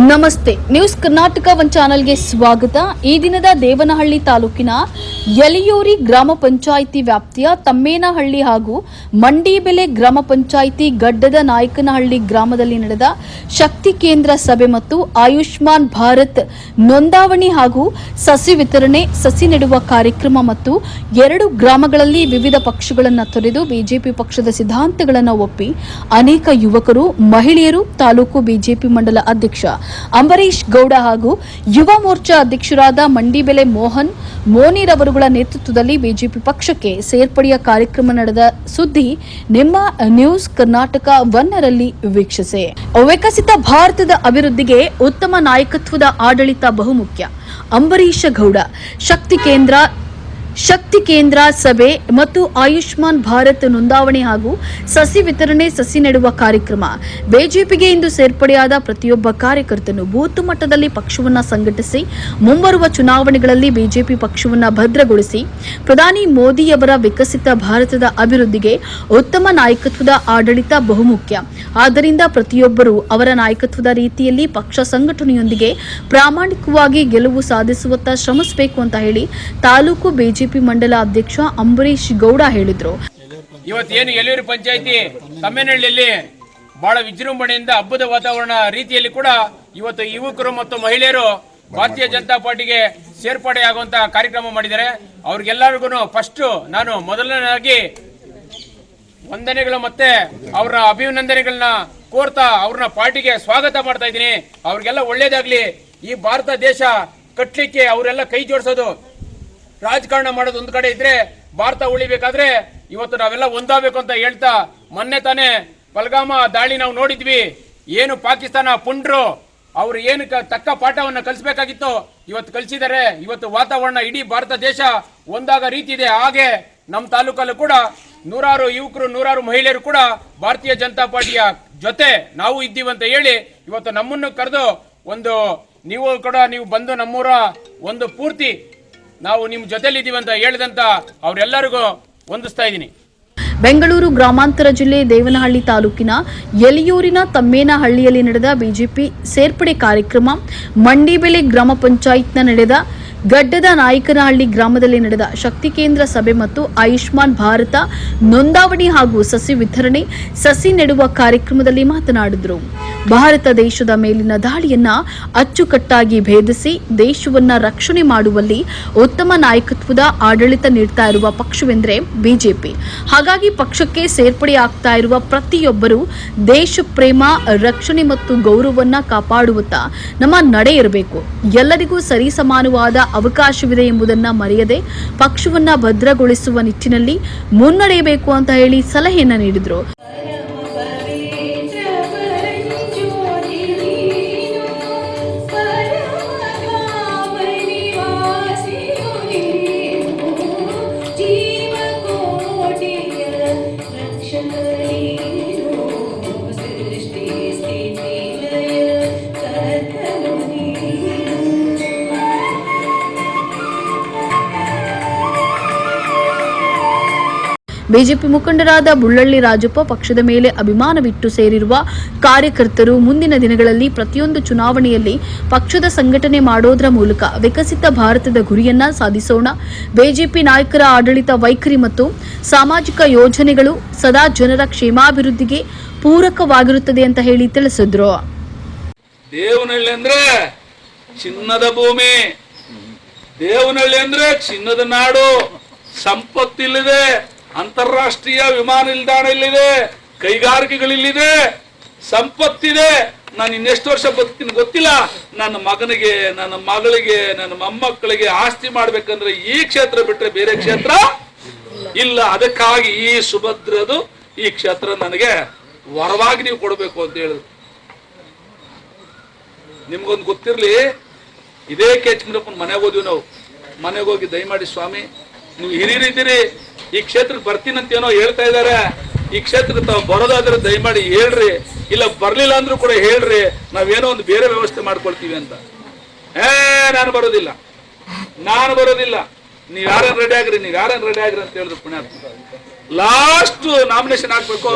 ನಮಸ್ತೆ. News Karnataka one ಚಾನೆಲ್ಗೆ ಸ್ವಾಗತ. ಈ ದಿನದ ದೇವನಹಳ್ಳಿ ತಾಲೂಕಿನ ಯಲಿಯೂರಿ ಗ್ರಾಮ ಪಂಚಾಯಿತಿ ವ್ಯಾಪ್ತಿಯ ತಮ್ಮೇನಹಳ್ಳಿ ಹಾಗೂ ಮಂಡಿಬೆಲೆ ಗ್ರಾಮ ಪಂಚಾಯಿತಿ ಗಡ್ಡದ ನಾಯಕನಹಳ್ಳಿ ಗ್ರಾಮದಲ್ಲಿ ನಡೆದ ಶಕ್ತಿ ಕೇಂದ್ರ ಸಭೆ ಮತ್ತು ಆಯುಷ್ಮಾನ್ ಭಾರತ್ ನೋಂದಾವಣಿ ಹಾಗೂ ಸಸಿ ವಿತರಣೆ, ಸಸಿ ನೆಡುವ ಕಾರ್ಯಕ್ರಮ ಮತ್ತು ಎರಡು ಗ್ರಾಮಗಳಲ್ಲಿ ವಿವಿಧ ಪಕ್ಷಗಳನ್ನು ತೊರೆದು ಬಿಜೆಪಿ ಪಕ್ಷದ ಸಿದ್ಧಾಂತಗಳನ್ನು ಒಪ್ಪಿ ಅನೇಕ ಯುವಕರು, ಮಹಿಳೆಯರು ತಾಲೂಕು ಬಿಜೆಪಿ ಮಂಡಲ ಅಧ್ಯಕ್ಷ ಅಂಬರೀಶ್ ಗೌಡ ಹಾಗೂ ಯುವ ಮೋರ್ಚಾ ಅಧ್ಯಕ್ಷರಾದ ಮಂಡಿಬೆಲೆ ಮೋಹನ್, ಮೋನಿರ್ ಅವರುಗಳ ನೇತೃತ್ವದಲ್ಲಿ ಬಿಜೆಪಿ ಪಕ್ಷಕ್ಕೆ ಸೇರ್ಪಡೆಯ ಕಾರ್ಯಕ್ರಮ ನಡೆದ ಸುದ್ದಿ ನಿಮ್ಮ ನ್ಯೂಸ್ ಕರ್ನಾಟಕ ಒನ್ನರಲ್ಲಿ ವೀಕ್ಷಿಸಿ. ವಿಕಸಿತ ಭಾರತದ ಅಭಿವೃದ್ಧಿಗೆ ಉತ್ತಮ ನಾಯಕತ್ವದ ಆಡಳಿತ ಬಹುಮುಖ್ಯ. ಅಂಬರೀಶ ಗೌಡ, ಶಕ್ತಿ ಕೇಂದ್ರ ಶಕ್ತಿ ಕೇಂದ್ರ ಸಭೆ ಮತ್ತು ಆಯುಷ್ಮಾನ್ ಭಾರತ್ ನೋಂದಾವಣೆ ಹಾಗೂ ಸಸಿ ವಿತರಣೆ ಸಸಿ ನೆಡುವ ಕಾರ್ಯಕ್ರಮ. ಬಿಜೆಪಿಗೆ ಇಂದು ಸೇರ್ಪಡೆಯಾದ ಪ್ರತಿಯೊಬ್ಬ ಕಾರ್ಯಕರ್ತನು ಬೂತ್ ಮಟ್ಟದಲ್ಲಿ ಪಕ್ಷವನ್ನು ಸಂಘಟಿಸಿ, ಮುಂಬರುವ ಚುನಾವಣೆಗಳಲ್ಲಿ ಬಿಜೆಪಿ ಪಕ್ಷವನ್ನು ಭದ್ರಗೊಳಿಸಿ, ಪ್ರಧಾನಿ ಮೋದಿಯವರ ವಿಕಸಿತ ಭಾರತದ ಅಭಿವೃದ್ಧಿಗೆ ಉತ್ತಮ ನಾಯಕತ್ವದ ಆಡಳಿತ ಬಹುಮುಖ್ಯ. ಆದ್ದರಿಂದ ಪ್ರತಿಯೊಬ್ಬರೂ ಅವರ ನಾಯಕತ್ವದ ರೀತಿಯಲ್ಲಿ ಪಕ್ಷ ಸಂಘಟನೆಯೊಂದಿಗೆ ಪ್ರಾಮಾಣಿಕವಾಗಿ ಗೆಲುವು ಸಾಧಿಸುವತ್ತ ಶ್ರಮಿಸಬೇಕು ಅಂತ ಹೇಳಿ ತಾಲೂಕು ಬಿಜೆಪಿ ಮಂಡಲ ಅಧ್ಯಕ್ಷ ಅಂಬರೀಶ್ ಗೌಡ ಹೇಳಿದರು. ಇವತ್ತೇನು ಯಲೂರು ಪಂಚಾಯತಿ? ತಮ್ಮೇನಹಳ್ಳಿಯಲ್ಲಿ ಬಹಳ ವಿಜೃಂಭಣೆಯಿಂದ ಹಬ್ಬದ ವಾತಾವರಣ ರೀತಿಯಲ್ಲಿ ಕೂಡ ಇವತ್ತು ಯುವಕರು ಮತ್ತು ಮಹಿಳೆಯರು ಭಾರತೀಯ ಜನತಾ ಪಾರ್ಟಿಗೆ ಸೇರ್ಪಡೆ ಆಗುವಂತ ಕಾರ್ಯಕ್ರಮ ಮಾಡಿದ್ದಾರೆ. ಅವ್ರಿಗೆಲ್ಲರಿಗೂ ಫಸ್ಟ್ ನಾನು ಮೊದಲನೇದಾಗಿ ವಂದನೆಗಳು ಮತ್ತೆ ಅವರ ಅಭಿನಂದನೆಗಳನ್ನ ಕೋರ್ತಾ ಅವ್ರನ್ನ ಪಾರ್ಟಿಗೆ ಸ್ವಾಗತ ಮಾಡ್ತಾ ಇದ್ದೀನಿ. ಅವ್ರಿಗೆಲ್ಲ ಒಳ್ಳೇದಾಗ್ಲಿ. ಈ ಭಾರತ ದೇಶ ಕಟ್ಟಲಿಕ್ಕೆ ಅವರೆಲ್ಲ ಕೈ ಜೋಡಿಸೋದು ರಾಜಕಾರಣ ಮಾಡೋದು ಒಂದು ಕಡೆ ಇದ್ರೆ ಭಾರತ ಉಳಿಬೇಕಾದ್ರೆ ಇವತ್ತು ನಾವೆಲ್ಲ ಒಂದಾಗಬೇಕು ಅಂತ ಹೇಳ್ತಾ ಮೊನ್ನೆ ತಾನೇ ಪಲ್ಗಾಮ ದಾಳಿ ನಾವು ನೋಡಿದ್ವಿ. ಏನು ಪಾಕಿಸ್ತಾನ ಪುಂಡ್ರು ಅವ್ರು ಏನು ತಕ್ಕ ಪಾಠವನ್ನ ಕಲಿಸ್ಬೇಕಾಗಿತ್ತು? ಇವತ್ತು ಕಲಿಸಿದ್ದಾರೆ. ಇವತ್ತು ವಾತಾವರಣ ಇಡೀ ಭಾರತ ದೇಶ ಒಂದಾಗ ರೀತಿ ಇದೆ. ಹಾಗೆ ನಮ್ಮ ತಾಲೂಕಲ್ಲೂ ಕೂಡ ನೂರಾರು ಯುವಕರು, ನೂರಾರು ಮಹಿಳೆಯರು ಕೂಡ ಭಾರತೀಯ ಜನತಾ ಪಾರ್ಟಿಯ ಜೊತೆ ನಾವು ಇದ್ದೀವಿ ಅಂತ ಹೇಳಿ ಇವತ್ತು ನಮ್ಮನ್ನು ಕರೆದು ಒಂದು ನೀವು ಕೂಡ ನೀವು ಬಂದು ನಮ್ಮೂರ ಒಂದು ಪೂರ್ತಿ ನಾವು ನಿಮ್ಮ ಜೊತೆಲಿದ್ದೀವಿ ಅಂತ ಹೇಳಿದಂತ ಅವರೆಲ್ಲರಿಗೂ ವಂದಿಸ್ತಾ ಇದ್ದೀನಿ. ಬೆಂಗಳೂರು ಗ್ರಾಮಾಂತರ ಜಿಲ್ಲೆ ದೇವನಹಳ್ಳಿ ತಾಲೂಕಿನ ಯಲಿಯೂರಿನ ತಮ್ಮೇನಹಳ್ಳಿಯಲ್ಲಿ ನಡೆದ ಬಿಜೆಪಿ ಸೇರ್ಪಡೆ ಕಾರ್ಯಕ್ರಮ, ಮಂಡಿಬೆಲೆ ಗ್ರಾಮ ಪಂಚಾಯತ್ನ ನಡೆದ ಗಡ್ಡದ ನಾಯಕನಹಳ್ಳಿ ಗ್ರಾಮದಲ್ಲಿ ನಡೆದ ಶಕ್ತಿ ಕೇಂದ್ರ ಸಭೆ ಮತ್ತು ಆಯುಷ್ಮಾನ್ ಭಾರತ ನೋಂದಾವಣಿ ಹಾಗೂ ಸಸಿ ವಿತರಣೆ, ಸಸಿ ನೆಡುವ ಕಾರ್ಯಕ್ರಮದಲ್ಲಿ ಮಾತನಾಡಿದರು. ಭಾರತ ದೇಶದ ಮೇಲಿನ ದಾಳಿಯನ್ನ ಅಚ್ಚುಕಟ್ಟಾಗಿ ಭೇದಿಸಿ ದೇಶವನ್ನ ರಕ್ಷಣೆ ಮಾಡುವಲ್ಲಿ ಉತ್ತಮ ನಾಯಕತ್ವದ ಆಡಳಿತ ನೀಡ್ತಾ ಇರುವ ಪಕ್ಷವೆಂದರೆ ಬಿಜೆಪಿ. ಹಾಗಾಗಿ ಪಕ್ಷಕ್ಕೆ ಸೇರ್ಪಡೆ ಆಗ್ತಾ ಇರುವ ಪ್ರತಿಯೊಬ್ಬರು ದೇಶ ಪ್ರೇಮ, ರಕ್ಷಣೆ ಮತ್ತು ಗೌರವವನ್ನ ಕಾಪಾಡುವತ್ತ ನಮ್ಮ ನಡೆ ಇರಬೇಕು. ಎಲ್ಲರಿಗೂ ಸರಿಸಮಾನವಾದ ಅವಕಾಶವಿದೆ ಎಂಬುದನ್ನ ಮರೆಯದೆ ಪಕ್ಷವನ್ನ ಭದ್ರಗೊಳಿಸುವ ನಿಟ್ಟಿನಲ್ಲಿ ಮುನ್ನಡೆಯಬೇಕು ಅಂತ ಹೇಳಿ ಸಲಹೆಯನ್ನ ನೀಡಿದರು. ಬಿಜೆಪಿ ಮುಖಂಡರಾದ ಬುಳ್ಳಳ್ಳಿ ರಾಜಪ್ಪ ಪಕ್ಷದ ಮೇಲೆ ಅಭಿಮಾನವಿಟ್ಟು ಸೇರಿರುವ ಕಾರ್ಯಕರ್ತರು ಮುಂದಿನ ದಿನಗಳಲ್ಲಿ ಪ್ರತಿಯೊಂದು ಚುನಾವಣೆಯಲ್ಲಿ ಪಕ್ಷದ ಸಂಘಟನೆ ಮಾಡೋದ್ರ ಮೂಲಕ ವಿಕಸಿತ ಭಾರತದ ಗುರಿಯನ್ನ ಸಾಧಿಸೋಣ. ಬಿಜೆಪಿ ನಾಯಕರ ಆಡಳಿತ ವೈಖರಿ ಮತ್ತು ಸಾಮಾಜಿಕ ಯೋಜನೆಗಳು ಸದಾ ಜನರ ಕ್ಷೇಮಾಭಿವೃದ್ಧಿಗೆ ಪೂರಕವಾಗಿರುತ್ತದೆ ಅಂತ ಹೇಳಿ ತಿಳಿಸಿದ್ರು. ದೇವನಹಳ್ಳಿ ಅಂದ್ರೆ ಚಿನ್ನದ ಭೂಮಿ. ದೇವನಹಳ್ಳಿ ಅಂದ್ರೆ ಚಿನ್ನದ ನಾಡು. ಸಂಪತ್ತಿಲ್ಲಿದೆ ಅಂತಾರಾಷ್ಟ್ರೀಯ ವಿಮಾನ ನಿಲ್ದಾಣ ಇಲ್ಲಿದೆ, ಕೈಗಾರಿಕೆಗಳಿಲ್ಲಿದೆ, ಸಂಪತ್ತಿದೆ. ನಾನು ಇನ್ನೆಷ್ಟು ವರ್ಷ ಬದುಕ್ತೀನಿ ಗೊತ್ತಿಲ್ಲ. ನನ್ನ ಮಗನಿಗೆ, ನನ್ನ ಮಗಳಿಗೆ, ನನ್ನ ಮೊಮ್ಮಕ್ಕಳಿಗೆ ಆಸ್ತಿ ಮಾಡ್ಬೇಕಂದ್ರೆ ಈ ಕ್ಷೇತ್ರ ಬಿಟ್ರೆ ಬೇರೆ ಕ್ಷೇತ್ರ ಇಲ್ಲ. ಅದಕ್ಕಾಗಿ ಈ ಸುಭದ್ರದು ಈ ಕ್ಷೇತ್ರ ನನಗೆ ವರವಾಗಿ ನೀವು ಕೊಡಬೇಕು ಅಂತ ಹೇಳಿದ್ರು. ನಿಮ್ಗೊಂದು ಗೊತ್ತಿರಲಿ, ಇದೇ ಕೆ ಮನೆಗೆ ಹೋದ್ವಿ ನಾವು. ಮನೆಗೆ ಹೋಗಿ ದಯಮಾಡಿ ಸ್ವಾಮಿ, ನೀವು ಹಿರಿಯರಿದ್ದೀರಿ. ಈ ಕ್ಷೇತ್ರಕ್ಕೆ ಬರ್ತೀನಂತೇನೋ ಹೇಳ್ತಾ ಇದ್ದಾರೆ. ಈ ಕ್ಷೇತ್ರಕ್ಕೆ ತಾವು ಬರೋದಾದ್ರೆ ದಯಮಾಡಿ ಹೇಳ್ರಿ. ಇಲ್ಲ ಬರ್ಲಿಲ್ಲ ಅಂದ್ರೂ ಕೂಡ ಹೇಳ್ರಿ. ನಾವೇನೋ ಒಂದು ಬೇರೆ ವ್ಯವಸ್ಥೆ ಮಾಡ್ಕೊಳ್ತೀವಿ ಅಂತ. ಏ, ನಾನು ಬರೋದಿಲ್ಲ. ನಾನು ಬರೋದಿಲ್ಲ. ನೀವ್ ಯಾರನ್ನ ರೆಡಿ ಆಗ್ರಿ, ನೀವ್ ಯಾರನ್ನ ರೆಡಿ ಆಗ್ರಿ ಅಂತ ಹೇಳಿದ್ರು ಪುಣ್ಯಾತ್ಮ. ಲಾಸ್ಟ್ ನಾಮಿನೇಷನ್ ಹಾಕ್ಬೇಕು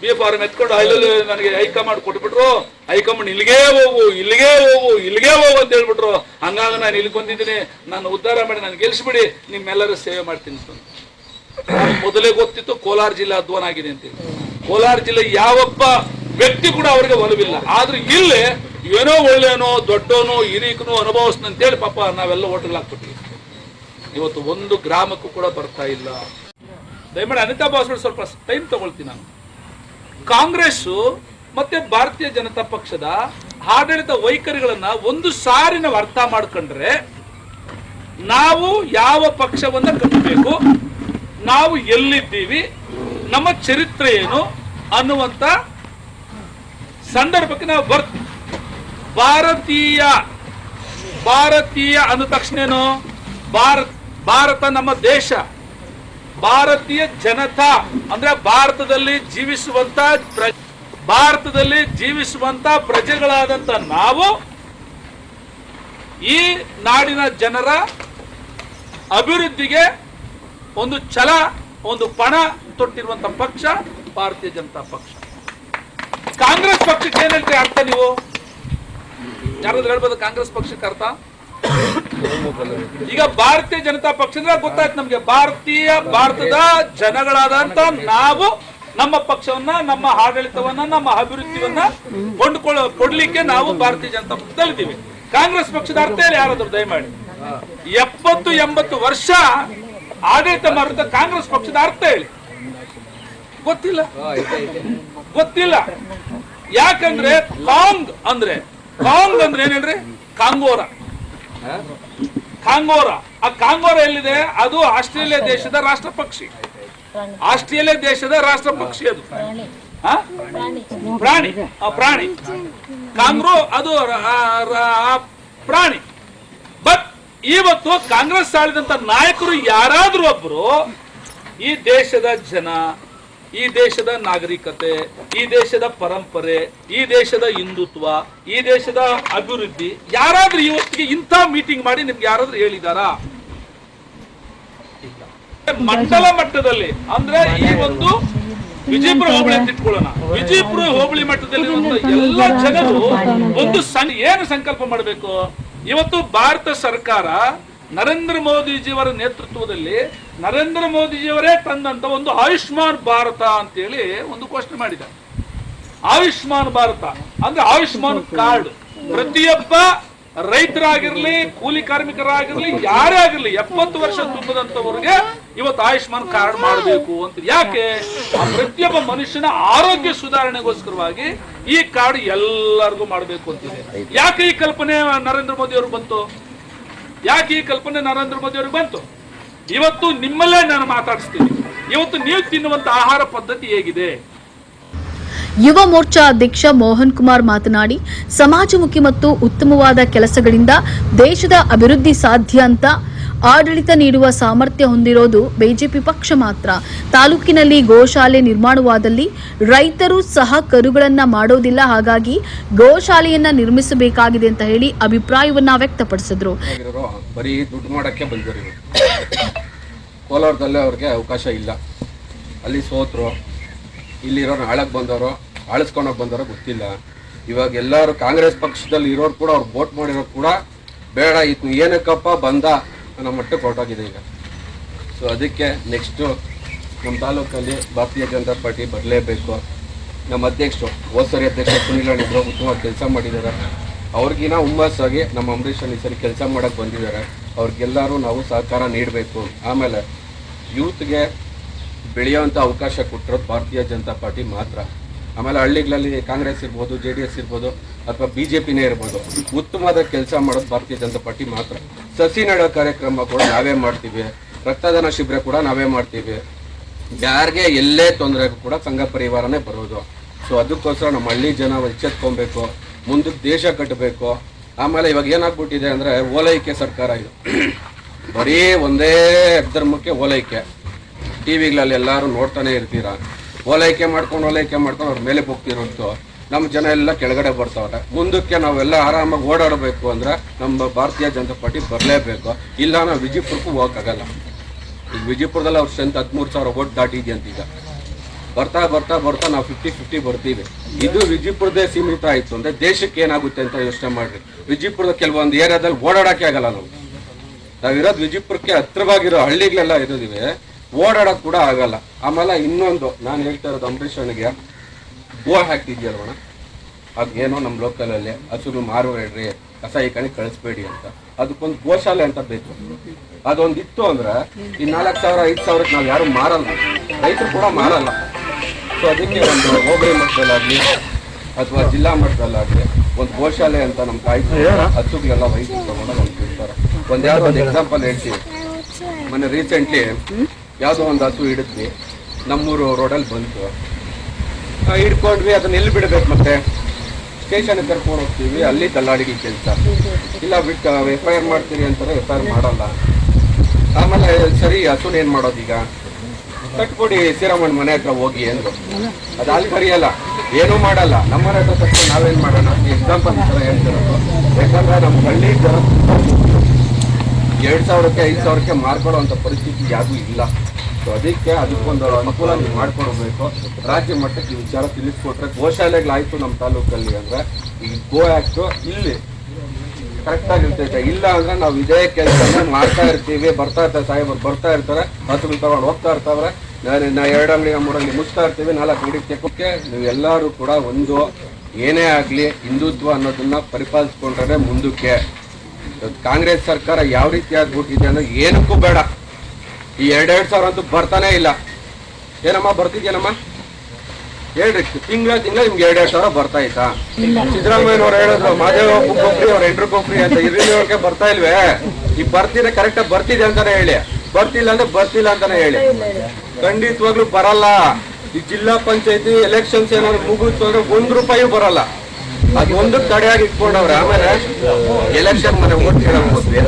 ಬಿ ಫಾರ್ಮ್ ಎತ್ಕೊಂಡು ಅಲ್ಲಿ ನನಗೆ ಹೈಕಮಾಂಡ್ ಕೊಟ್ಬಿಟ್ರು. ಹೈಕಮಾಂಡ್ ಇಲ್ಲಿಗೆ ಹೋಗು ಇಲ್ಲಿಗೆ ಹೋಗು ಇಲ್ಲಿಗೆ ಹೋಗು ಅಂತ ಹೇಳ್ಬಿಟ್ರು. ಹಂಗಾಗ ನಾನು ಇಲ್ಲಿ ಬಂದಿದ್ದೀನಿ. ನಾನು ಉದ್ಧಾರ ಮಾಡಿ, ನಾನು ಗೆಲ್ಸ್ಬಿಡಿ. ನಿಮ್ಮೆಲ್ಲರೂ ಸೇವೆ ಮಾಡ್ತೀನಿ ಮೊದಲೇ ಗೊತ್ತಿತ್ತು ಕೋಲಾರ ಜಿಲ್ಲೆ ಅಧ್ವಾನ ಆಗಿದೆ ಅಂತ ಕೋಲಾರ ಜಿಲ್ಲೆ ಯಾವೊಬ್ಬ ವ್ಯಕ್ತಿ ಕೂಡ ಅವರಿಗೆ ಒಲವಿಲ್ಲ. ಆದ್ರೆ ಇಲ್ಲಿ ಏನೋ ಒಳ್ಳೆಯನೋ ದೊಡ್ಡೋನೋ, ಹಿರೀಕನೋ ಅನುಭವಿಸ್ನಂತೇಳಿ ಪಾಪ ನಾವೆಲ್ಲ ಹೋಟೆಲ್ ಹಾಕ್ಬಿಟ್ವಿ ಇವತ್ತು ಒಂದು ಗ್ರಾಮಕ್ಕೂ ಕೂಡ ಬರ್ತಾ ಇಲ್ಲ. ದಯಮಾಡಿ ಅನಿತಾ ಬಾಸ್ಬಿಟ್ಟು ಸ್ವಲ್ಪ ಟೈಮ್ ತಗೊಳ್ತೀನಿ ನಾನು. ಕಾಂಗ್ರೆಸ್ ಮತ್ತೆ ಭಾರತೀಯ ಜನತಾ ಪಕ್ಷದ ಆಡಳಿತ ವೈಖರಿಗಳನ್ನ ಒಂದು ಸಾರಿ ನಾವು ಅರ್ಥ ಮಾಡ್ಕೊಂಡ್ರೆ ನಾವು ಯಾವ ಪಕ್ಷವನ್ನ ಕಟ್ಟಬೇಕು ನಾವು ಎಲ್ಲಿದ್ದೀವಿ, ನಮ್ಮ ಚರಿತ್ರೆ ಏನು ಅನ್ನುವಂತ ಸಂದರ್ಭಕ್ಕೆ ನಾವು ಬರ್ತ ಭಾರತೀಯ ಭಾರತೀಯ ಅಂದ ತಕ್ಷಣ ಏನು? ಭಾರತ್, ಭಾರತ ನಮ್ಮ ದೇಶ. ಭಾರತೀಯ ಜನತಾ, ಅಂದ್ರೆ ಭಾರತದಲ್ಲಿ ಜೀವಿಸುವಂತ ಭಾರತದಲ್ಲಿ ಜೀವಿಸುವಂತ ಪ್ರಜೆಗಳಾದಂತ ನಾವು ಈ ನಾಡಿನ ಜನರ ಅಭಿವೃದ್ಧಿಗೆ ಒಂದು ಛಲ, ಒಂದು ಪಣ ತೊಟ್ಟಿರುವಂತ ಪಕ್ಷ, ಭಾರತೀಯ ಜನತಾ ಪಕ್ಷ. ಕಾಂಗ್ರೆಸ್ ಪಕ್ಷಕ್ಕೆ ಏನ್ ಹೇಳ್ತೀರಿ ಅರ್ಥ ನೀವು? ಯಾರಾದ್ರೂ ಹೇಳ್ಬೋದು ಕಾಂಗ್ರೆಸ್ ಪಕ್ಷಕ್ಕೆ ಅರ್ಥ? ಈಗ ಭಾರತೀಯ ಜನತಾ ಪಕ್ಷ ಅಂದ್ರೆ ಗೊತ್ತಾಯ್ತು ನಮ್ಗೆ. ಭಾರತೀಯ ಭಾರತದ ಜನಗಳಾದಂತ ನಾವು ನಮ್ಮ ಪಕ್ಷವನ್ನ, ನಮ್ಮ ಆಡಳಿತವನ್ನ, ನಮ್ಮ ಅಭಿವೃದ್ಧಿಯನ್ನ ಕೊಂಡ್ಕೊಳ್ಳ, ಕೊಡ್ಲಿಕ್ಕೆ ನಾವು ಭಾರತೀಯ ಜನತಾ ಪಕ್ಷದಲ್ಲಿದ್ದೀವಿ ಕಾಂಗ್ರೆಸ್ ಪಕ್ಷದ ಅರ್ಥ ಹೇಳಿ ಯಾರಾದ್ರೂ, ದಯಮಾಡಿ. ಎಪ್ಪತ್ತು ಎಂಬತ್ತು ವರ್ಷ ಆಡಳಿತ ಮಾಡಿದ ಕಾಂಗ್ರೆಸ್ ಪಕ್ಷದ ಅರ್ಥ ಹೇಳಿ. ಗೊತ್ತಿಲ್ಲ. ಗೊತ್ತಿಲ್ಲ. ಯಾಕಂದ್ರೆ ಕಾಂಗ್ ಅಂದ್ರೆ ಕಾಂಗ್ ಅಂದ್ರೆ ಏನ್ ಹೇಳ್ರಿ ಕಾಂಗೋರ ಕಾಂಗೋರ. ಆ ಕಾಂಗೋರ ಎಲ್ಲಿದೆ? ಅದು ಆಸ್ಟ್ರೇಲಿಯಾ ದೇಶದ ರಾಷ್ಟ್ರ ಪಕ್ಷಿ ಆಸ್ಟ್ರೇಲಿಯಾ ದೇಶದ ರಾಷ್ಟ್ರ ಪಕ್ಷಿ ಅದು. ಆ? ಪ್ರಾಣಿ. ಆ ಪ್ರಾಣಿ. ಕಾಂಗ್ರೋ ಅದು ಪ್ರಾಣಿ. ಇವತ್ತು ಕಾಂಗ್ರೆಸ್ ಆಳಿದಂತ ನಾಯಕರು ಯಾರಾದ್ರೂ ಒಬ್ರು, ಈ ದೇಶದ ಜನ, ಈ ದೇಶದ ನಾಗರಿಕತೆ, ಈ ದೇಶದ ಪರಂಪರೆ, ಈ ದೇಶದ ಹಿಂದುತ್ವ, ಈ ದೇಶದ ಅಭಿವೃದ್ಧಿ, ಯಾರಾದ್ರೂ ಇವತ್ತಿಗೆ ಇಂಥ ಮೀಟಿಂಗ್ ಮಾಡಿ ನಿಮ್ಗೆ ಯಾರಾದ್ರೂ ಹೇಳಿದಾರಾ? ಮಂಡಲ ಮಟ್ಟದಲ್ಲಿ, ಅಂದ್ರೆ ಈ ಒಂದು ವಿಜಯಪುರ ಹೋಬಳಿ ಅಂತ ಇಟ್ಕೊಳ್ಳೋಣ. ವಿಜಯಪುರ ಹೋಬಳಿ ಮಟ್ಟದಲ್ಲಿ ಎಲ್ಲ ಜನರು ಒಂದು ಏನು ಸಂಕಲ್ಪ ಮಾಡಬೇಕು? ಇವತ್ತು ಭಾರತ ಸರ್ಕಾರ ನರೇಂದ್ರ ಮೋದಿಜಿಯವರ ನೇತೃತ್ವದಲ್ಲಿ ನರೇಂದ್ರ ಮೋದಿಜಿಯವರೇ ತಂದಂತ ಒಂದು ಆಯುಷ್ಮಾನ್ ಭಾರತ ಅಂತೇಳಿ ಒಂದು ಘೋಷಣೆ ಮಾಡಿದ್ದಾರೆ. ಆಯುಷ್ಮಾನ್ ಭಾರತ, ಅಂದ್ರೆ ಆಯುಷ್ಮಾನ್ ಕಾರ್ಡ್. ಪ್ರತಿಯೊಬ್ಬ ರೈತರಾಗಿರ್ಲಿ, ಕೂಲಿ ಕಾರ್ಮಿಕರಾಗಿರ್ಲಿ, ಯಾರೇ ಆಗಿರ್ಲಿ, ಎಪ್ಪತ್ತು ವರ್ಷ ತುಂಬದಂತವ್ರಿಗೆ ಇವತ್ತು ಆಯುಷ್ಮಾನ್ ಕಾರ್ಡ್ ಮಾಡಬೇಕು ಅಂತ. ಯಾಕೆ? ಆ ಪ್ರತಿಯೊಬ್ಬ ಮನುಷ್ಯನ ಆರೋಗ್ಯ ಸುಧಾರಣೆಗೋಸ್ಕರವಾಗಿ ಈ ಕಾರ್ಡ್ ಎಲ್ಲರಿಗೂ ಮಾಡಬೇಕು ಅಂತಿದೆ. ಯಾಕೆ ಈ ಕಲ್ಪನೆ ನರೇಂದ್ರ ಮೋದಿ ಅವರು ಬಂತು? ಯಾಕೆ ಈ ಕಲ್ಪನೆ ನರೇಂದ್ರ ಮೋದಿ ಅವ್ರಿಗೆ ಬಂತು? ಇವತ್ತು ನಿಮ್ಮಲ್ಲೇ ನಾನು ಮಾತಾಡಿಸ್ತೀನಿ. ಇವತ್ತು ನೀವು ತಿನ್ನುವಂತ ಆಹಾರ ಪದ್ಧತಿ ಹೇಗಿದೆ? ಯುವ ಮೋರ್ಚಾ ಅಧ್ಯಕ್ಷ ಮೋಹನ್ ಕುಮಾರ್ ಮಾತನಾಡಿ ಸಮಾಜಮುಖಿ ಮತ್ತು ಉತ್ತಮವಾದ ಕೆಲಸಗಳಿಂದ ದೇಶದ ಅಭಿವೃದ್ಧಿ ಸಾಧ್ಯ ಅಂತ ಆಡಳಿತ ನೀಡುವ ಸಾಮರ್ಥ್ಯ ಹೊಂದಿರೋದು ಬಿಜೆಪಿ ಪಕ್ಷ ಮಾತ್ರ. ತಾಲೂಕಿನಲ್ಲಿ ಗೋಶಾಲೆ ನಿರ್ಮಾಣವಾದಲ್ಲಿ ರೈತರು ಸಹ ಕರುಗಳನ್ನ ಮಾಡೋದಿಲ್ಲ, ಹಾಗಾಗಿ ಗೋಶಾಲೆಯನ್ನ ನಿರ್ಮಿಸಬೇಕಾಗಿದೆ ಅಂತ ಹೇಳಿ ಅಭಿಪ್ರಾಯವನ್ನ ವ್ಯಕ್ತಪಡಿಸಿದ್ರು. ಬರೀ ದುಡ್ಡು ಮಾಡೋಕ್ಕೆ ಬಂದರು ಕೋಲಾರದಲ್ಲೇ ಅವ್ರಿಗೆ ಅವಕಾಶ ಇಲ್ಲ. ಅಲ್ಲಿ ಸೋತರು, ಇಲ್ಲಿರೋರು ಆಳಕ್ಕೆ ಬಂದವರು, ಆಳಿಸ್ಕೊಂಡೋಗಿ ಬಂದವರು ಗೊತ್ತಿಲ್ಲ. ಇವಾಗ ಎಲ್ಲರೂ ಕಾಂಗ್ರೆಸ್ ಪಕ್ಷದಲ್ಲಿ ಇರೋರು ಕೂಡ ಅವ್ರು ವೋಟ್ ಮಾಡಿರೋರು ಕೂಡ ಬೇಡ ಇತ್ತು ಏನಕ್ಕಪ್ಪ ಬಂದ? ಅನ್ನೋ ಮಟ್ಟಕ್ಕೆ ಹೊರಟೋಗಿದೆ ಈಗ. ಸೊ ಅದಕ್ಕೆ ನೆಕ್ಸ್ಟು ನಮ್ಮ ತಾಲೂಕಲ್ಲಿ ಭಾರತೀಯ ಜನತಾ ಪಾರ್ಟಿ ಬರಲೇಬೇಕು. ನಮ್ಮ ಅಧ್ಯಕ್ಷರು ಹೋದ್ಸರಿ ಅಧ್ಯಕ್ಷ ಸುನಿಲ್ ಅಣ್ಣಿದ್ರು ಉತ್ತಮವಾಗಿ ಕೆಲಸ ಮಾಡಿದ್ದಾರೆ. ಅವ್ರಿಗಿನ ಹುಮ್ಮಸ್ಸಾಗಿ ನಮ್ಮ ಅಂಬರೀಷ್ ಈ ಸರಿ ಕೆಲಸ ಮಾಡೋಕ್ಕೆ ಬಂದಿದ್ದಾರೆ. ಅವ್ರಿಗೆಲ್ಲರೂ ನಾವು ಸಹಕಾರ ನೀಡಬೇಕು. ಆಮೇಲೆ ಯೂತ್ಗೆ ಬೆಳೆಯೋವಂಥ ಅವಕಾಶ ಕೊಟ್ಟಿರೋದು ಭಾರತೀಯ ಜನತಾ ಪಾರ್ಟಿ ಮಾತ್ರ. ಆಮೇಲೆ ಹಳ್ಳಿಗಳಲ್ಲಿ ಕಾಂಗ್ರೆಸ್ ಇರ್ಬೋದು, ಜೆ ಡಿ ಎಸ್ ಇರ್ಬೋದು, ಅಥವಾ ಬಿ ಜೆ ಪಿನೇ ಇರ್ಬೋದು, ಉತ್ತಮವಾದ ಕೆಲಸ ಮಾಡೋದು ಭಾರತೀಯ ಜನತಾ ಪಾರ್ಟಿ ಮಾತ್ರ. ಸಸಿ ನೆಡೋ ಕಾರ್ಯಕ್ರಮ ಕೂಡ ನಾವೇ ಮಾಡ್ತೀವಿ. ರಕ್ತದಾನ ಶಿಬಿರ ಕೂಡ ನಾವೇ ಮಾಡ್ತೀವಿ. ಯಾರಿಗೆ ಎಲ್ಲೇ ತೊಂದರೆ ಕೂಡ ಸಂಘ ಪರಿವಾರನೇ ಬರೋದು. ಸೊ ಅದಕ್ಕೋಸ್ಕರ ನಮ್ಮ ಹಳ್ಳಿ ಜನ ಎಚ್ಚೆತ್ಕೊಬೇಕು. ಮುಂದಕ್ಕೆ ದೇಶ ಕಟ್ಟಬೇಕು. ಆಮೇಲೆ ಇವಾಗ ಏನಾಗ್ಬಿಟ್ಟಿದೆ ಅಂದರೆ ಓಲೈಕೆ ಸರ್ಕಾರ ಇದು. ಬರೀ ಒಂದೇ ಧರ್ಮಕ್ಕೆ ಓಲೈಕೆ. ಟಿ ವಿಗಳಲ್ಲಿ ಎಲ್ಲರೂ ನೋಡ್ತಾನೆ ಇರ್ತೀರ? ಓಲೈಕೆ ಮಾಡ್ಕೊಂಡು ಓಲೈಕೆ ಮಾಡ್ಕೊಂಡು ಅವ್ರ ಮೇಲೆ ಹೋಗ್ತಿರೋದು ನಮ್ಮ ಜನ ಎಲ್ಲ ಕೆಳಗಡೆ ಬರ್ತಾವ್ರೆ ಮುಂದಕ್ಕೆ ನಾವೆಲ್ಲ ಆರಾಮಾಗಿ ಓಡಾಡಬೇಕು ಅಂದ್ರೆ ನಮ್ಮ ಭಾರತೀಯ ಜನತಾ ಪಾರ್ಟಿ ಬರಲೇಬೇಕು. ಇಲ್ಲ ನಾವು ವಿಜಯಪುರಕ್ಕೂ ಹೋಗೋಕ್ಕಾಗಲ್ಲ ಈಗ ವಿಜಯಪುರದಲ್ಲಿ ಅವ್ರ ಸ್ಟ್ರೆಂತ್ ಹದಿಮೂರು ಸಾವಿರ ಓಟ್ ದಾಟಿದೆ ಅಂತ ಈಗ ಬರ್ತಾ ಬರ್ತಾ ಬರ್ತಾ ನಾವು ಫಿಫ್ಟಿ ಫಿಫ್ಟಿ ಬರ್ತೀವಿ. ಇದು ವಿಜಯಪುರದೇ ಸೀಮಿತ ಆಯ್ತು ಅಂದ್ರೆ ದೇಶಕ್ಕೆ ಏನಾಗುತ್ತೆ ಅಂತ ಯೋಚನೆ ಮಾಡ್ರಿ. ವಿಜಯಪುರದ ಕೆಲವೊಂದು ಏರಿಯಾದಲ್ಲಿ ಓಡಾಡಕ್ಕೆ ಆಗಲ್ಲ ನಾವು. ನಾವಿರೋದು ವಿಜಯಪುರಕ್ಕೆ ಹತ್ರವಾಗಿರೋ ಹಳ್ಳಿಗಳೆಲ್ಲ ಇರೋದಿವೆ. ಓಡಾಡಕ್ ಕೂಡ ಆಗಲ್ಲ. ಆಮೇಲೆ ಇನ್ನೊಂದು ನಾನು ಹೇಳ್ತಾ ಇರೋದು ಅಂಬರೀಷ್ ಅಣ್ಣಗೆ. ಗೋ ಹಾಕ್ತಿದ್ಯಲ್ವಣ ಅದೇನೋ ನಮ್ಮ ಲೋಕಲಲ್ಲಿ ಹಸುಗಳು ಮಾರಬೇಡ್ರಿ ಕಸ ಈ ಕಣಿ ಕಳಿಸ್ಬೇಡಿ ಅಂತ. ಅದಕ್ಕೊಂದು ಗೋಶಾಲೆ ಅಂತ ಬೇಕು. ಅದೊಂದು ಇತ್ತು ಅಂದ್ರೆ ಈ ನಾಲ್ಕು ಸಾವಿರ ಐದು ಸಾವಿರಕ್ಕೆ ನಾವು ಯಾರು ಮಾರಲ್ಲ. ರೈತರು ಕೂಡ ಮಾರಲ್ಲ. ಸೊ ಅದಕ್ಕೆ ಒಂದು ಹೋಬಳಿ ಮಟ್ಟದಲ್ಲಾಗಲಿ ಅಥವಾ ಜಿಲ್ಲಾ ಮಟ್ಟದಲ್ಲಾಗಲಿ ಒಂದು ಗೋಶಾಲೆ ಅಂತ ನಮ್ಮ ತಾಯಿ ಹಸುಗಳೆಲ್ಲ ವೈದ್ಯರು ತಗೊಂಡು ಒಂದು ಇರ್ತಾರೆ ಒಂದ್ ಯಾವ್ದೋ ಒಂದು ಎಕ್ಸಾಂಪಲ್ ಹೇಳ್ತೀವಿ ಮೊನ್ನೆ ರೀಸೆಂಟ್ಲಿ ಯಾವುದೋ ಒಂದು ಹಸು ಹಿಡಿದ್ವಿ. ನಮ್ಮೂರು ರೋಡಲ್ಲಿ ಬಂತು. ಹಿಡ್ಕೊಂಡ್ವಿ, ಅದನ್ನ ಎಲ್ಲಿ ಬಿಡಬೇಕು ಮತ್ತೆ? ಸ್ಟೇಷನ್ ಕರ್ಕೊಂಡು ಹೋಗ್ತೀವಿ, ಅಲ್ಲಿ ದಲ್ಲಾಳಿಗೆ ಕೆಲಸ ಇಲ್ಲ ಬಿಟ್ಟು ಎಫ್ ಐ ಆರ್ ಮಾಡ್ತೀರಿ ಅಂತಾರೆ ಎಫ್ ಐ ಆರ್ ಮಾಡಲ್ಲ. ಆಮೇಲೆ ಸರಿ ಅಸುನ್ ಏನ್ ಮಾಡೋದು ಈಗ? ಕಟ್ಕೊಡಿ ಶ್ರೀರಾಮನ್ ಮನೆ ಹತ್ರ ಹೋಗಿ ಎಂದು. ಅದು ಅಲ್ಲಿ ಕರಿಯಲ್ಲ ಏನೂ ಮಾಡಲ್ಲ. ನಮ್ಮ ಹತ್ರ ತಕ್ಷಣ ನಾವೇನ್ ಮಾಡೋಣ? ಎಕ್ಸಾಂಪಲ್ ಥರ ಹೇಳ್ತಿರೋದು. ಯಾಕಂದ್ರೆ ನಮ್ಮ ಹಳ್ಳಿ ಜನ ಎರಡು ಸಾವಿರಕ್ಕೆ, ಐದು ಸಾವಿರಕ್ಕೆ ಮಾರ್ಕೊಳ್ಳೋ ಅಂತ ಪರಿಸ್ಥಿತಿ ಯಾವುದೂ ಇಲ್ಲ. ಸೊ ಅದಕ್ಕೆ ಅದಕ್ಕೊಂದು ಅನುಕೂಲ ನೀವು ಮಾಡ್ಕೊಡ್ಬೇಕು ರಾಜ್ಯ ಮಟ್ಟಕ್ಕೆ ಈ ವಿಚಾರ ತಿಳಿಸ್ಕೊಟ್ರೆ ಗೋಶಾಲೆಗಳಾಯ್ತು ನಮ್ಮ ತಾಲೂಕಲ್ಲಿ ಅಂದ್ರೆ ಈ ಗೋ ಆಕ್ಟ್ ಇಲ್ಲಿ ಕರೆಕ್ಟಾಗಿ ಇರ್ತೈತೆ. ಇಲ್ಲ ಅಂದ್ರೆ ನಾವು ಇದೇ ಕೆಲಸ ಮಾಡ್ತಾ ಇರ್ತೀವಿ. ಬರ್ತಾ ಇರ್ತಾರೆ ಸಾಹೇಬರು, ಬರ್ತಾ ಇರ್ತಾರೆ. ಹಸುಗಳು ತಗೊಂಡು ಹೋಗ್ತಾ ಇರ್ತಾವ್ರೆ. ನಾನು ನಾ ಎರಡು ಅಂಗಡಿ ಮೂರಂಗಡಿ ಮುಚ್ತಾ ಇರ್ತೀವಿ. ನಾಲ್ಕು ಅಂಗಡಿ ನೀವು ಎಲ್ಲರೂ ಕೂಡ ಒಂದು, ಏನೇ ಆಗಲಿ ಹಿಂದುತ್ವ ಅನ್ನೋದನ್ನ ಪರಿಪಾಲಿಸ್ಕೊಂಡ್ರೆ ಮುಂದಕ್ಕೆ. ಕಾಂಗ್ರೆಸ್ ಸರ್ಕಾರ ಯಾವ ರೀತಿ ಆಗ್ಬಿಟ್ಟಿದೆ ಅನ್ನೋ ಏನಕ್ಕೂ ಬೇಡ. ಈ ಎರಡೆರಡು ಸಾವಿರ ಅಂತೂ ಬರ್ತಾನೆ ಇಲ್ಲ. ಏನಮ್ಮ ಬರ್ತಿದ್ಯೇನಮ್ಮ? ಹೇಳ್ರಿ ತಿಂಗಳ ತಿಂಗಳ ನಿಮ್ಗೆ ಎರಡೆರಡು ಸಾವಿರ ಬರ್ತಾ ಇತ್ತಾ? ಸಿದ್ದರಾಮಯ್ಯನವ್ರು ಹೇಳಿದ್ರು ಮಾದೇವ ಕೊಬ್ರಿ ಅವ್ರ ಎಂಟ್ರು ಕೊಬ್ರಿ ಅಂತ ಇರ್ಲಿವ್ರಿಗೆ ಬರ್ತಾ ಇಲ್ವೇ? ಈ ಬರ್ತಿದ್ರೆ ಕರೆಕ್ಟ್ ಬರ್ತಿದೆ ಅಂತಾನೆ ಹೇಳಿ. ಬರ್ತಿಲ್ಲ ಅಂದ್ರೆ ಬರ್ತಿಲ್ಲ ಅಂತಾನೆ ಹೇಳಿ. ಖಂಡಿತವಾಗ್ಲೂ ಬರಲ್ಲ. ಈ ಜಿಲ್ಲಾ ಪಂಚಾಯತಿ ಎಲೆಕ್ಷನ್ಸ್ ಏನಾದ್ರು ಮುಗಿಸ್ತು ಅಂದ್ರೆ ಒಂದ್ ರೂಪಾಯಿ ಬರಲ್ಲ. ಒಂದು ತಡೆಯಾಗಿ ಇಟ್ಕೊಂಡವ್ರೆ, ಆಮೇಲೆ ಎಲೆಕ್ಷನ್ ಮನೆ ಓಟ್ ಕೇಳಕ್ ಹೋದ್ವಿ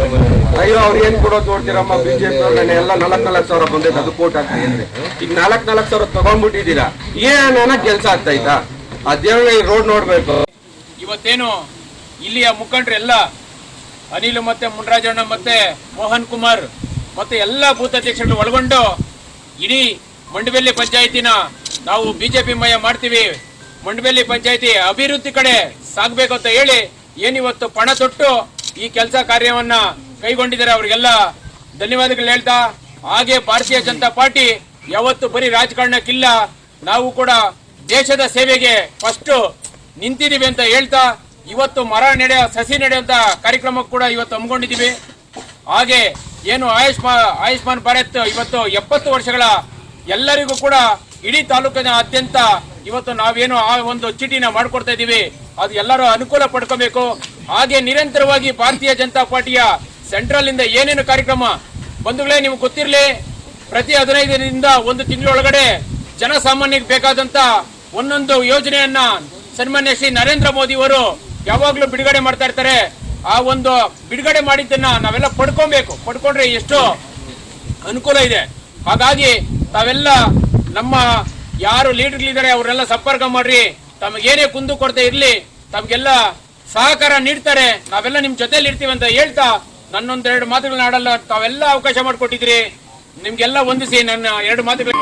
ಅಯ್ಯೋ, ಅವ್ರು ಏನ್ ಕೊಡೋದು ನೋಡ್ತೀರಮ್ಮ, ಬಿಜೆಪಿ ನಾನು ಎಲ್ಲ ನಾಲ್ಕ್ ನಾಲ್ಕು ಸಾವಿರ ಬಂದೈತೆ ಅದು ಕೋಟ್ ಆಗ್ತೀನಿ ಅಂದ್ರೆ ಈಗ ನಾಲ್ಕ್ ನಾಲ್ಕು ಸಾವಿರ ತಗೊಂಡ್ಬಿಟ್ಟಿದ್ದೀರಾ? ಏನೇನ ಕೆಲ್ಸ ಆಗ್ತೈತಾ ಅದೇ ರೋಡ್ ನೋಡ್ಬೇಕು. ಇವತ್ತೇನು ಇಲ್ಲಿಯ ಮುಖಂಡರೆಲ್ಲ ಅನಿಲ್ ಮತ್ತೆ ಮುನ್ರಾಜಣ್ಣ ಮತ್ತೆ ಮೋಹನ್ ಕುಮಾರ್ ಮತ್ತೆ ಎಲ್ಲ ಬೂತ್ ಅಧ್ಯಕ್ಷರು ಒಳಗೊಂಡು, ಇಡೀ ಮಂಡಬೆಲ್ಲಿ ಪಂಚಾಯತಿನ ನಾವು ಬಿಜೆಪಿ ಮಯ ಮಾಡ್ತೀವಿ. ಮಂಡಬೆಲ್ಲಿ ಪಂಚಾಯತಿ ಅಭಿವೃದ್ಧಿ ಕಡೆ ಸಾಗಬೇಕು ಅಂತ ಹೇಳಿ ಏನಿವತ್ತು ಪಣ ತೊಟ್ಟು ಈ ಕೆಲಸ ಕಾರ್ಯವನ್ನ ಕೈಗೊಂಡಿದ್ದಾರೆ ಅವರಿಗೆಲ್ಲ ಧನ್ಯವಾದಗಳು ಹೇಳ್ತಾ. ಹಾಗೆ ಭಾರತೀಯ ಜನತಾ ಪಾರ್ಟಿ ಯಾವತ್ತು ಬರೀ ರಾಜಕಾರಣಕ್ಕಿಲ್ಲ, ನಾವು ಕೂಡ ದೇಶದ ಸೇವೆಗೆ ಫಸ್ಟ್ ನಿಂತಿದ್ದೀವಿ ಅಂತ ಹೇಳ್ತಾ. ಇವತ್ತು ಮರ ನೆಡೆ, ಸಸಿ ನೆಡೆಯುವಂತ ಕಾರ್ಯಕ್ರಮ ಕೂಡ ಇವತ್ತು ಹಮ್ಮಿಕೊಂಡಿದ್ದೀವಿ. ಹಾಗೆ ಏನು ಆಯುಷ್ಮಾ, ಆಯುಷ್ಮಾನ್ ಭಾರತ್ ಇವತ್ತು ಎಪ್ಪತ್ತು ವರ್ಷಗಳ ಎಲ್ಲರಿಗೂ ಕೂಡ ಇಡೀ ತಾಲೂಕಿನಾದ್ಯಂತ ಇವತ್ತು ನಾವೇನು ಆ ಒಂದು ಚೀಟಿನ ಮಾಡ್ಕೊಡ್ತಾ ಇದ್ದೀವಿ ಅದು ಎಲ್ಲರೂ ಅನುಕೂಲ ಪಡ್ಕೋಬೇಕು. ಹಾಗೆ ನಿರಂತರವಾಗಿ ಭಾರತೀಯ ಜನತಾ ಪಾರ್ಟಿಯ ಸೆಂಟ್ರಲ್ ಇಂದ ಏನೇನು ಕಾರ್ಯಕ್ರಮ ಬಂಧುಗಳೇ ನಿಮ್ಗೆ ಗೊತ್ತಿರಲಿ, ಪ್ರತಿ ಹದಿನೈದರಿಂದ ಒಂದು ತಿಂಗಳೊಳಗಡೆ ಜನಸಾಮಾನ್ಯಕ್ಕೆ ಬೇಕಾದಂತ ಒಂದೊಂದು ಯೋಜನೆಯನ್ನ ಸನ್ಮಾನ್ಯ ಶ್ರೀ ನರೇಂದ್ರ ಮೋದಿ ಅವರು ಯಾವಾಗ್ಲೂ ಬಿಡುಗಡೆ ಮಾಡ್ತಾ ಇರ್ತಾರೆ. ಆ ಒಂದು ಬಿಡುಗಡೆ ಮಾಡಿದ್ದನ್ನ ನಾವೆಲ್ಲ ಪಡ್ಕೊಬೇಕು. ಪಡ್ಕೊಂಡ್ರೆ ಎಷ್ಟು ಅನುಕೂಲ ಇದೆ. ಹಾಗಾಗಿ ತಾವೆಲ್ಲ ನಮ್ಮ ಯಾರು ಲೀಡರ್ಗಳಿದ್ದಾರೆ ಅವರೆಲ್ಲ ಸಂಪರ್ಕ ಮಾಡ್ರಿ. ತಮಗೇನೇ ಕುಂದು ಕೊರತೆ ಇರ್ಲಿ, ತಮ್ಗೆಲ್ಲ ಸಹಕಾರ ನೀಡ್ತಾರೆ. ನಾವೆಲ್ಲ ನಿಮ್ ಜೊತೆಲಿ ಇರ್ತೀವಿ ಅಂತ ಹೇಳ್ತಾ ನನ್ನೊಂದೆರಡು ಮಾತುಗಳನ್ನ ಆಡಲ್ಲ ತಾವೆಲ್ಲ ಅವಕಾಶ ಮಾಡಿಕೊಟ್ಟಿದ್ರಿ ನಿಮ್ಗೆಲ್ಲ ಹೊಂದಿಸಿ ನನ್ನ ಎರಡು ಮಾತುಗಳು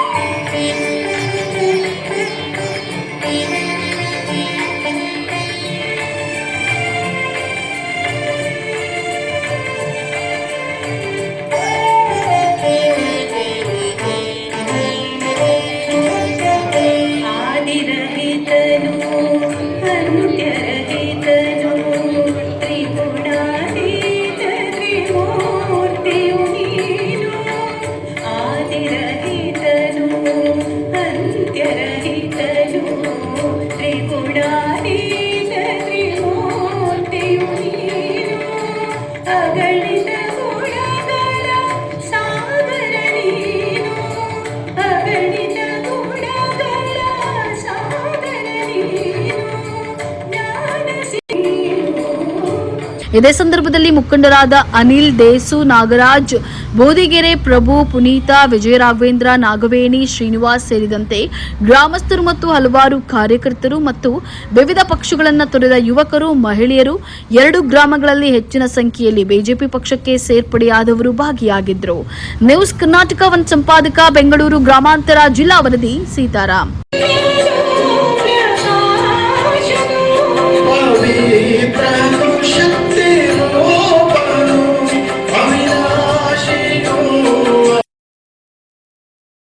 ಇದೇ ಸಂದರ್ಭದಲ್ಲಿ ಮುಖಂಡರಾದ ಅನಿಲ್ ದೇಸು, ನಾಗರಾಜ್, ಬೋದಿಗೆರೆ ಪ್ರಭು, ಪುನೀತ, ವಿಜಯರಾಘವೇಂದ್ರ, ನಾಗವೇಣಿ, ಶ್ರೀನಿವಾಸ್ ಸೇರಿದಂತೆ ಗ್ರಾಮಸ್ಥರು ಮತ್ತು ಹಲವಾರು ಕಾರ್ಯಕರ್ತರು ಮತ್ತು ವಿವಿಧ ಪಕ್ಷಗಳನ್ನು ತೊರೆದ ಯುವಕರು, ಮಹಿಳೆಯರು ಎರಡು ಗ್ರಾಮಗಳಲ್ಲಿ ಹೆಚ್ಚಿನ ಸಂಖ್ಯೆಯಲ್ಲಿ ಬಿಜೆಪಿ ಪಕ್ಷಕ್ಕೆ ಸೇರ್ಪಡೆಯಾದವರು ಭಾಗಿಯಾಗಿದ್ದರು ನ್ಯೂಸ್ ಕರ್ನಾಟಕ ಒಂದು ಸಂಪಾದಕ, ಬೆಂಗಳೂರು ಗ್ರಾಮಾಂತರ, ಜಿಲ್ಲಾ ವರದಿ, ಸೀತಾರಾಮ್.